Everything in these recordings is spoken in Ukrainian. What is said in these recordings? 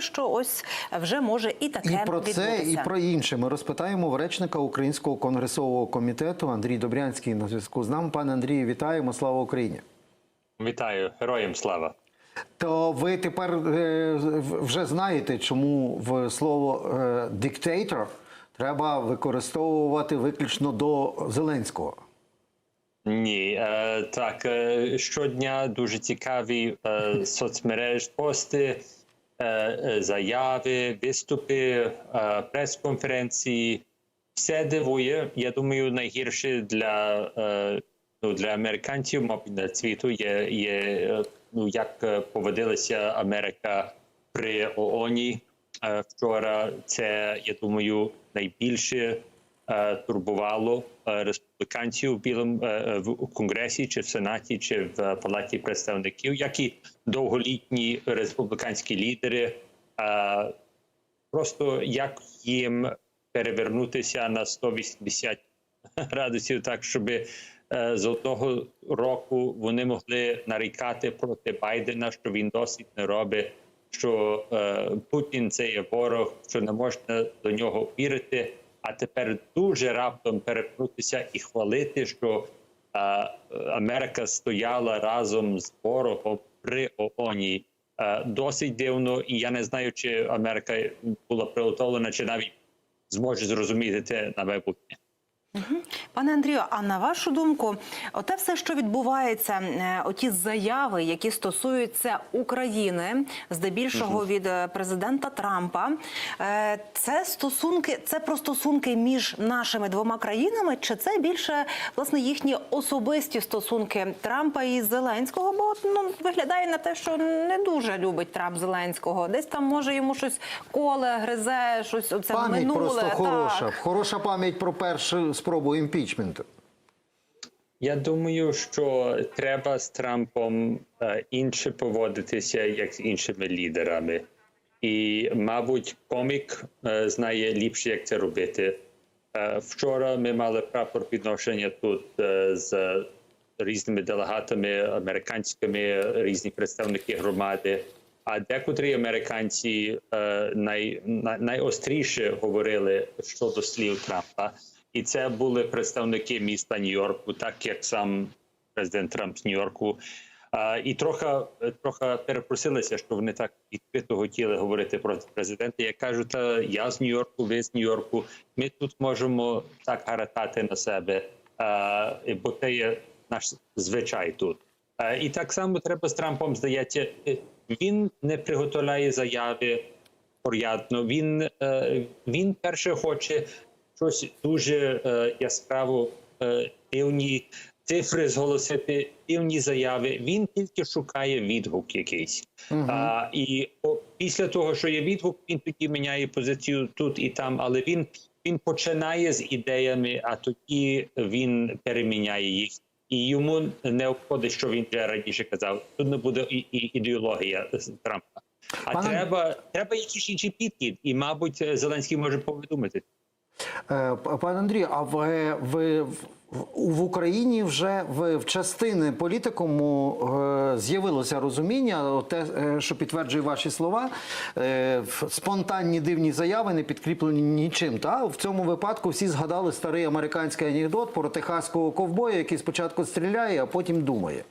що ось вже може і таке І про це, відбутися. і про інше. Ми розпитаємо в речника Українського конгресового комітету Андрій Добрянський на зв'язку з нами. Пане Андрію, вітаємо! Слава Україні! Вітаю, героям слава. То ви тепер е, вже знаєте, чому в слово е, диктатор треба використовувати виключно до Зеленського. Ні, е, так е, щодня дуже цікаві е, соцмереж пости, заяви, виступи, е, прес-конференції. Все дивує. Я думаю, найгірше для, е, ну, для американців, мабуть, для світу є, є е, ну, як е, поводилася Америка при ООНі е, вчора. Це я думаю найбільше е, турбувало е, республіканців в білому е, е, в конгресі, чи в сенаті, чи в е, палаті представників, як і довголітні республіканські лідери. Е, Просто як їм перевернутися на 180 градусів, так щоб е, з одного року вони могли нарікати проти Байдена, що він досить не робить, що е, Путін це є ворог, що не можна до нього вірити. А тепер дуже раптом перевернутися і хвалити, що а, Америка стояла разом з ворогом при ООНі. А, Досить дивно, і я не знаю, чи Америка була приготовлена, чи навіть зможе зрозуміти це на майбутнє. Пане Андрію, а на вашу думку, оте все, що відбувається, е, оті заяви, які стосуються України, здебільшого від е, президента Трампа, е, це стосунки, це про стосунки між нашими двома країнами, чи це більше власне їхні особисті стосунки Трампа і Зеленського? Бо ну виглядає на те, що не дуже любить Трамп Зеленського. Десь там може йому щось коле, гризе, щось оце Пам'ять минуле. просто хороша. Так. Хороша пам'ять про першу спробу імпічменту. Я думаю, що треба з Трампом е, інше поводитися, як з іншими лідерами. І, мабуть, комік е, знає ліпше, як це робити. Е, вчора ми мали прапор підношення тут з різними делегатами американськими, різні представники громади. А декотрі американці най, найостріше говорили щодо слів Трампа. І це були представники міста Нью-Йорку, так як сам президент Трамп з Нью-Йорку. І трохи, трохи перепросилися, що вони так відкрито хотіли говорити проти президента. Я кажу, та я з Нью-Йорку, ви з Нью-Йорку. Ми тут можемо так гаратати на себе, бо це є наш звичай тут. І так само треба з Трампом здається. Він не приготовляє заяви порядно. Він, е, він перше хоче щось дуже е, яскраво е, дивні цифри зголосити, дивні заяви. Він тільки шукає відгук якийсь. А, і о, після того, що є відгук, він тоді міняє позицію тут і там, але він, він починає з ідеями, а тоді він переміняє їх. І йому не обходить, що він вже раніше казав. Тут не буде і, і ідеологія Трампа. А Пане- треба, треба якийсь інший підхід, і, мабуть, Зеленський може повідомити. Е, Пане Андрію, а в, в, в, Україні вже в, в частини політикуму е, з'явилося розуміння, те, е, що підтверджує ваші слова, е, спонтанні дивні заяви не підкріплені нічим. Та? В цьому випадку всі згадали старий американський анекдот про техаського ковбоя, який спочатку стріляє, а потім думає.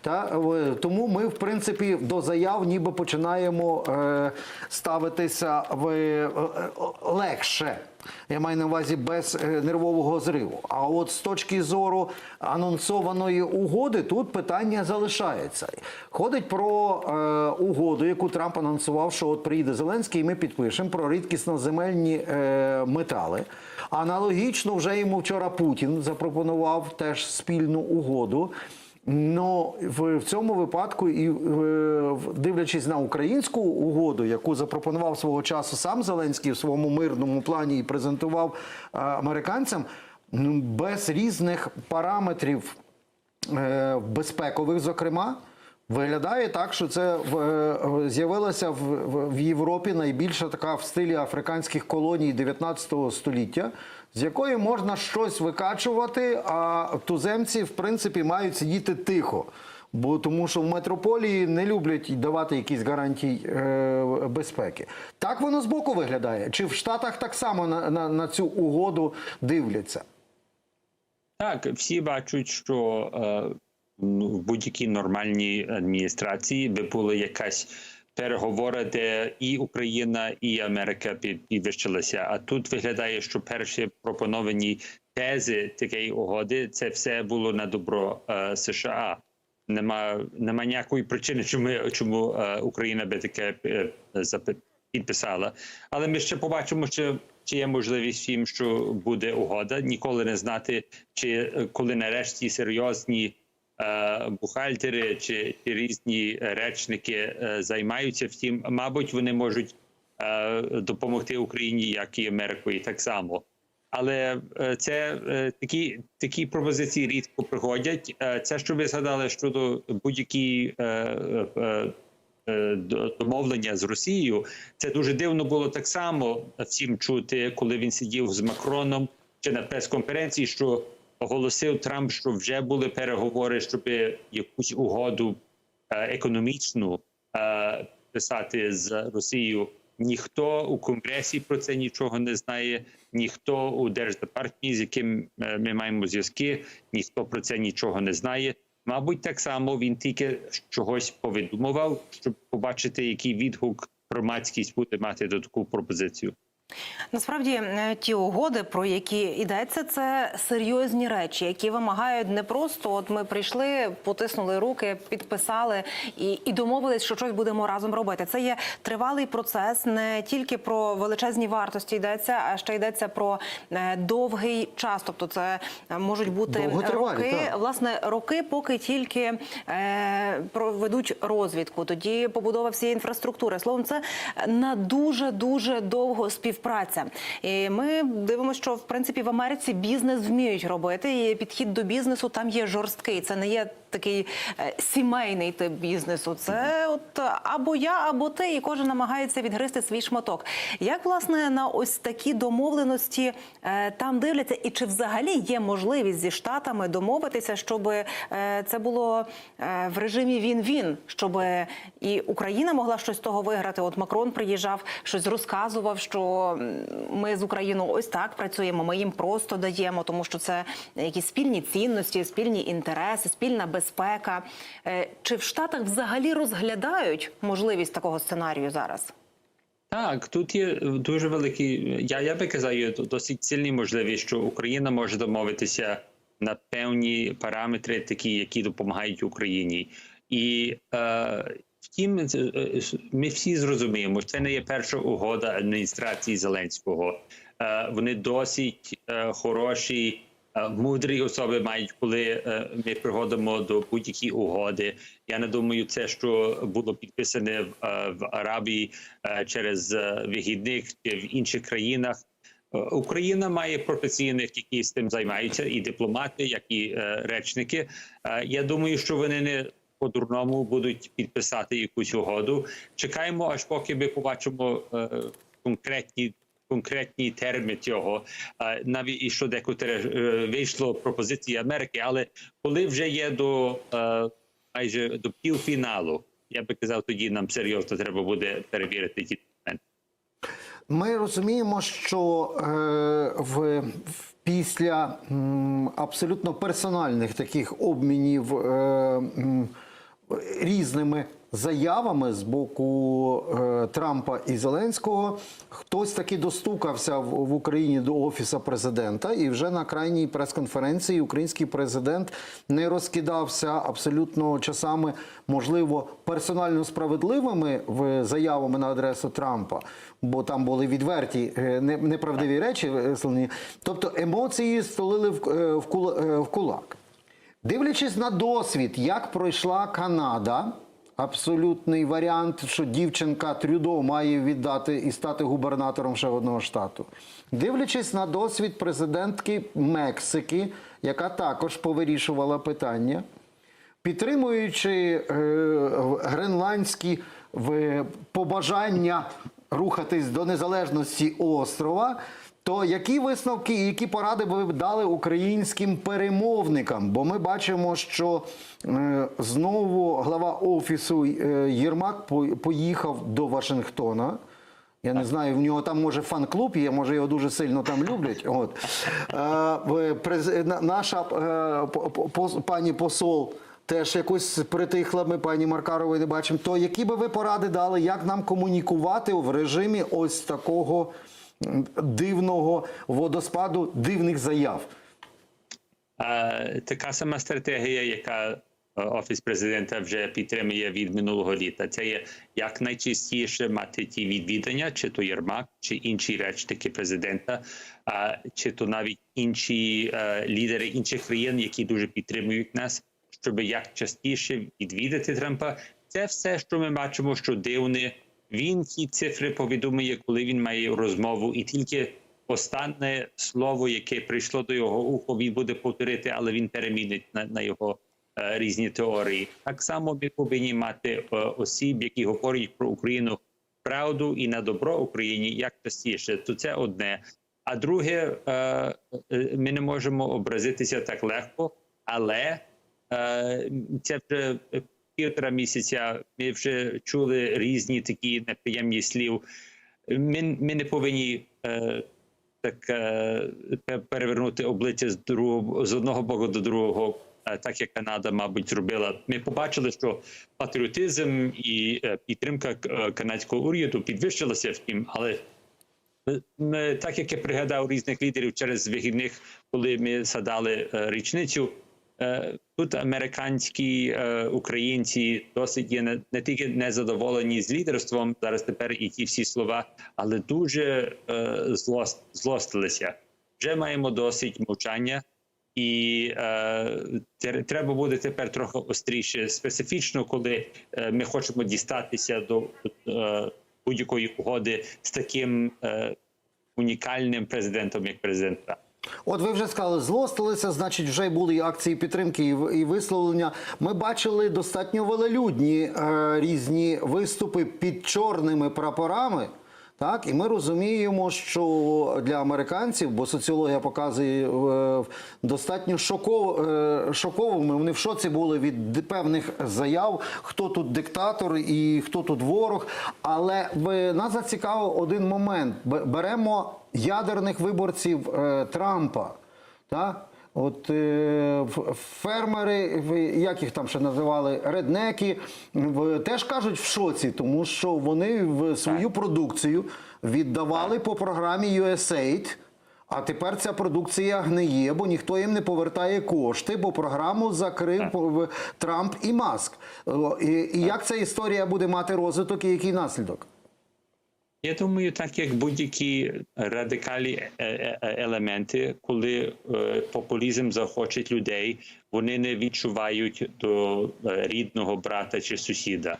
Та? В- Тому ми, в принципі, до заяв ніби починаємо е, ставитися в, е, е, легше. Я маю на увазі без е, нервового зриву. А от точки зору анонсованої угоди, тут питання залишається. Ходить про е, угоду, яку Трамп анонсував, що от приїде Зеленський, і ми підпишемо про рідкісно-земельні е, метали. Аналогічно вже йому вчора Путін запропонував теж спільну угоду. Ну в, в цьому випадку, і е, в- дивлячись на українську угоду, яку запропонував свого часу сам Зеленський в своєму мирному плані і презентував е, американцям, без різних параметрів е, безпекових, зокрема. Виглядає так, що це е, з'явилася в Європі найбільша така в стилі африканських колоній 19 століття, з якої можна щось викачувати, а туземці, в принципі, мають сидіти тихо. Бо тому, що в метрополії не люблять давати якісь гарантії е, безпеки. Так воно збоку виглядає. Чи в Штатах так само на, на, на цю угоду дивляться? Так, всі бачать, що е, ну, в будь-якій нормальній адміністрації би була якась переговори, де і Україна, і Америка під- підвищилися. А тут виглядає, що перші пропоновані тези такої угоди це все було на добро е, США. Нема, нема ніякої причини, чому, чому е, Україна би таке е, підписала. Але ми ще побачимо, чи, чи є можливість їм, що буде угода. Ніколи не знати, чи е, коли нарешті серйозні е, бухгалтери чи, різні речники е, займаються. Втім, мабуть, вони можуть е, допомогти Україні, як і Америкою, так само. Але е, це е, такі такі пропозиції рідко приходять. Це що ви згадали щодо будь-які до- домовлення з Росією. Це дуже дивно було так само всім чути, коли він сидів з Макроном чи на прес-конференції, що оголосив Трамп, що вже були переговори, щоб якусь угоду е, економічну е, писати з Росією. Ніхто у конгресі про це нічого не знає, ніхто у держдепартії, з яким е, ми маємо зв'язки, ніхто про це нічого не знає. Мабуть, так само він тільки чогось повидумував, щоб побачити, який відгук громадськість буде мати до таку пропозицію. Насправді е, ті угоди, про які йдеться, це серйозні речі, які вимагають не просто от ми прийшли, потиснули руки, підписали і, і домовились, що щось будемо разом робити. Це є тривалий процес, не тільки про величезні вартості йдеться, а ще йдеться про е, довгий час. Тобто, це е, можуть бути роки, так. власне, роки, поки тільки е, проведуть розвідку, тоді побудова всієї інфраструктури. Словом, це на дуже дуже довго співпраця. І ми дивимося, що в принципі в Америці бізнес вміють робити. І підхід до бізнесу там є жорсткий. Це не є такий е, сімейний тип бізнесу. Це от або я, або ти, і кожен намагається відгризти свій шматок. Як власне на ось такі домовленості е, там дивляться, і чи взагалі є можливість зі штатами домовитися, щоб е, це було е, в режимі він-він, щоб і Україна могла щось з того виграти? От Макрон приїжджав, щось розказував, що ми з Україною ось так працюємо. Ми їм просто даємо, тому що це якісь спільні цінності, спільні інтереси, спільна безпека. Е, Чи в Штатах взагалі розглядають можливість такого сценарію зараз? Так, тут є дуже великий. Я, я би казав, є досить сильні можливість, що Україна може домовитися на певні параметри, такі, які допомагають Україні. І е, втім, е, ми всі зрозуміємо, що це не є перша угода адміністрації Зеленського. Е, вони досить е, хороші. е, Мудрі особи мають, коли е, ми приходимо до будь-які угоди. Я не думаю, це що було підписане в, е, Арабії е, через е, вигідних чи в інших країнах. Е, Україна має професійних, які з тим займаються, і дипломати, як і е, речники. Е, я думаю, що вони не по-дурному будуть підписати якусь угоду. Чекаємо, аж поки ми побачимо е, конкретні. Конкретні терміни цього Е, навіть і що декотре е, вийшло пропозиції Америки, але коли вже є до майже до півфіналу, я би казав, тоді нам серйозно треба буде перевірити ті документи. Ми розуміємо, що е, в, в після м, абсолютно персональних таких обмінів е, м, різними заявами з боку е, Трампа і Зеленського, хтось таки достукався в, Україні до офісу президента, і вже на крайній прес-конференції український президент не розкидався абсолютно часами, можливо, персонально справедливими в заявами на адресу Трампа, бо там були відверті е, неправдиві речі. Тобто емоції столили в, е, кулак. Дивлячись на досвід, як пройшла Канада, абсолютний варіант, що дівчинка Трюдо має віддати і стати губернатором ще одного штату. Дивлячись на досвід президентки Мексики, яка також повирішувала питання, підтримуючи е, гренландські в, побажання рухатись до незалежності острова, То які висновки і які поради ви б дали українським перемовникам? Бо ми бачимо, що е, знову глава офісу е, Єрмак поїхав до Вашингтона. Я не знаю, в нього там може фан-клуб є, може його дуже сильно там люблять. От. Е, през- наша е, по- пані посол теж якось притихла, ми пані Маркарової не бачимо. То які би ви поради дали, як нам комунікувати в режимі ось такого дивного водоспаду, дивних заяв? Така сама стратегія, яка е, офіс президента вже підтримує від минулого літа. Це є як найчастіше мати ті відвідання, чи то Єрмак, чи інші речники президента, чи то навіть інші е, лідери інших країн, які дуже підтримують нас, щоб як частіше відвідати Трампа. Це все, що ми бачимо, що дивне. Він ті цифри повідомує, коли він має розмову, і тільки останнє слово, яке прийшло до його уху, він буде повторити, але він перемінить на, на його е, різні теорії. Так само ми повинні мати е, осіб, які говорять про Україну правду і на добро Україні як частіше. То це одне. А друге, е, е, ми не можемо образитися так легко, але е, це вже півтора місяця. Ми вже чули різні такі неприємні слів. Ми, ми не повинні е, так е, перевернути обличчя з другого з одного боку до другого, е, так як Канада, мабуть, зробила. Ми побачили, що патріотизм і е, підтримка е, канадського уряду підвищилася втім, але ми- ми, так як я пригадав різних лідерів через вихідних, коли ми садали е, річницю. Е, Тут американські е, українці досить є не, не тільки незадоволені з лідерством зараз тепер і ті всі слова, але дуже е, злост, злостилися. Вже маємо досить мовчання, і е, треба буде тепер трохи остріше, специфічно, коли е, ми хочемо дістатися до е, будь-якої угоди з таким е, унікальним президентом, як президент Трамп. От ви вже сказали, злостилися, значить, вже були і акції підтримки і висловлення. Ми бачили достатньо велелюдні е, різні виступи під чорними прапорами. Так, і ми розуміємо, що для американців, бо соціологія показує е, достатньо шоков, е, шоковими. Вони в шоці були від певних заяв, хто тут диктатор і хто тут ворог. Але ви, нас зацікавив один момент. Беремо ядерних виборців е, Трампа. Так? От е, фермери, як їх там ще називали, реднеки, в- теж кажуть в шоці, тому що вони в свою продукцію віддавали по програмі USAID, а тепер ця продукція гниє, бо ніхто їм не повертає кошти, бо програму закрив Трамп і Маск. І, і як ця історія буде мати розвиток і який наслідок? Я думаю, так як будь-які радикальні е- е- е- елементи, коли популізм захочить людей, вони не відчувають до рідного брата чи сусіда.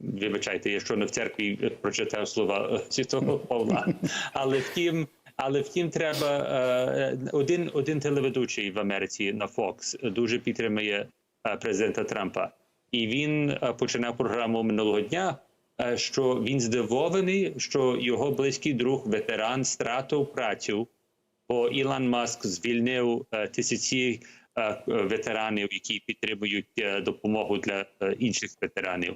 Вибачайте, я щойно в церкві прочитав слова святого Павла. Але втім, але втім, треба один, один телеведучий в Америці на Fox дуже підтримує президента Трампа, і він починав програму минулого дня що він здивований, що його близький друг, ветеран, стратив працю, бо Ілон Маск звільнив е, тисячі е, ветеранів, які підтримують е, допомогу для е, інших ветеранів.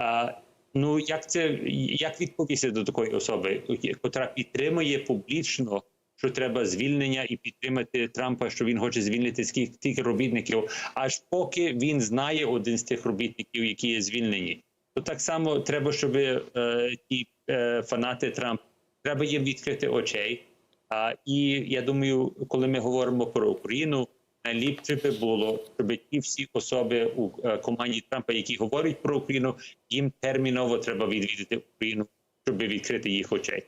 Е, Ну, як це як відповісти до такої особи, яка підтримує публічно, що треба звільнення і підтримати Трампа, що він хоче звільнити тільки робітників, аж поки він знає один з тих робітників, які є звільнені. То так само треба, щоб е, ті е, фанати Трампа треба їм відкрити очей. А, і я думаю, коли ми говоримо про Україну, найліпше би було, щоб ті всі особи у е, команді Трампа, які говорять про Україну, їм терміново треба відвідати Україну, щоб відкрити їх очей.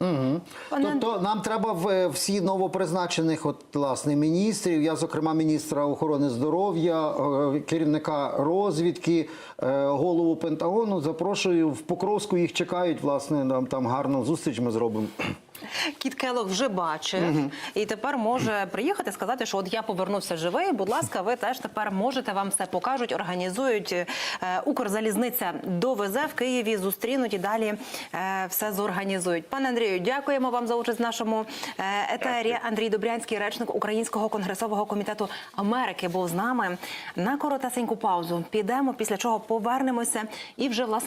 Угу. Пане Тобто нам треба в е, всі новопризначених от, власне, міністрів, я, зокрема, міністра охорони здоров'я, е, керівника розвідки, е, голову Пентагону, запрошую. В Покровську, їх чекають, власне, нам там гарну зустріч ми зробимо. Кіт Келох вже бачив і тепер може приїхати сказати, що от я повернувся живий. Будь ласка, ви теж тепер можете вам все покажуть, організують. Е, Укрзалізниця довезе в Києві, зустрінуть і далі е, все зорганізують. Пане Андрію, дякуємо вам за участь в нашому е, етері. Дякую. Андрій Добрянський, речник Українського конгресового комітету Америки, був з нами на коротесеньку паузу. Підемо, після чого повернемося і вже власне.